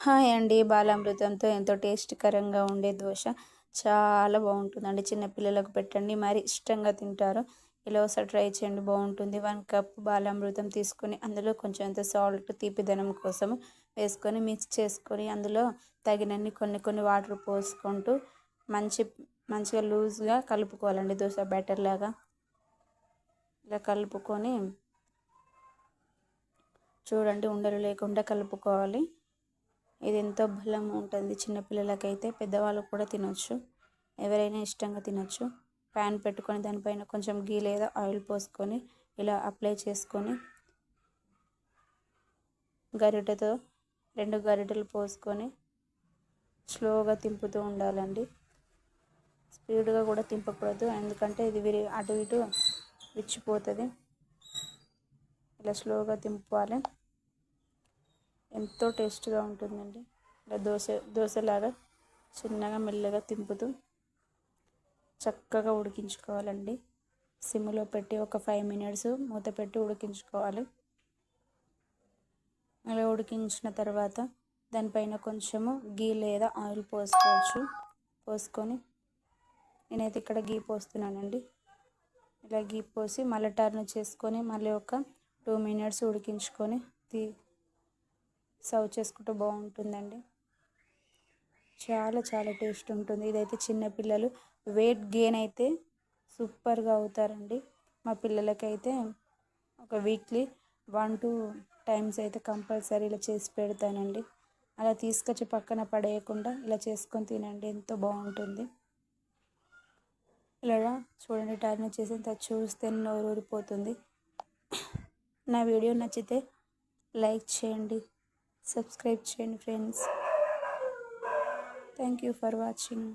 Hi అండి. బాలామృతంతో ఎంతో టేస్టికరంగా ఉండే దోశ చాలా బాగుంటుందండి. చిన్నపిల్లలకు పెట్టండి. మరి ఇష్టంగా తింటారు. ఇలా ఒకసారి ట్రై చేయండి. బాగుంటుంది. వన్ కప్ బాలామృతం తీసుకొని అందులో కొంచెం అంత సాల్ట్ తీపిదనం కోసం వేసుకొని మిక్స్ చేసుకొని అందులో తగినన్ని కొన్ని కొన్ని వాటర్ పోసుకుంటూ మంచి మంచిగా లూజ్గా కలుపుకోవాలండి దోశ బ్యాటర్ లాగా. ఇలా కలుపుకొని చూడండి ఉండలు లేకుండా కలుపుకోవాలి. ఇది ఎంతో బలం ఉంటుంది. చిన్నపిల్లలకైతే పెద్దవాళ్ళు కూడా తినొచ్చు. ఎవరైనా ఇష్టంగా తినొచ్చు. ప్యాన్ పెట్టుకొని దానిపైన కొంచెం గీ లేదా ఆయిల్ పోసుకొని ఇలా అప్లై చేసుకొని గరిటెతో రెండు గరిటెలు పోసుకొని స్లోగా తింపుతూ ఉండాలండి. స్పీడ్గా కూడా తింపకూడదు. ఎందుకంటే ఇది విరి అటు ఇటు విచ్చిపోతుంది. ఇలా స్లోగా తింపాలి ఎంతో టేస్ట్గా ఉంటుందండి. ఇలా దోశ దోశలాగా చిన్నగా మెల్లగా తింపుతూ చక్కగా ఉడికించుకోవాలండి. సిమ్లో పెట్టి ఒక ఫైవ్ మినిట్స్ మూత పెట్టి ఉడికించుకోవాలి. అలా ఉడికించిన తర్వాత దానిపైన కొంచెము గీ లేదా ఆయిల్ పోసుకోవచ్చు. పోసుకొని నేనైతే ఇక్కడ గీ పోస్తున్నానండి. ఇలా గీ పోసి మళ్ళీ టర్న్ చేసుకొని మళ్ళీ ఒక టూ మినిట్స్ ఉడికించుకొని తీ సర్వ్ చేసుకుంటే బాగుంటుందండి. చాలా చాలా టేస్ట్ ఉంటుంది. ఇదైతే చిన్నపిల్లలు వెయిట్ గెయిన్ అయితే సూపర్గా అవుతారండి. మా పిల్లలకైతే ఒక వీక్లీ వన్ టూ టైమ్స్ అయితే కంపల్సరీ ఇలా చేసి పెడతానండి. అలా తీసుకొచ్చి పక్కన పడేయకుండా ఇలా చేసుకొని తినండి. ఎంతో బాగుంటుంది. ఇలా చూడండి టర్న్ చేసి చూస్తే నోరు ఊరిపోతుంది నా వీడియో నచ్చితే లైక్ చేయండి. సబ్స్క్రైబ్ చేయండి friends. Thank you for watching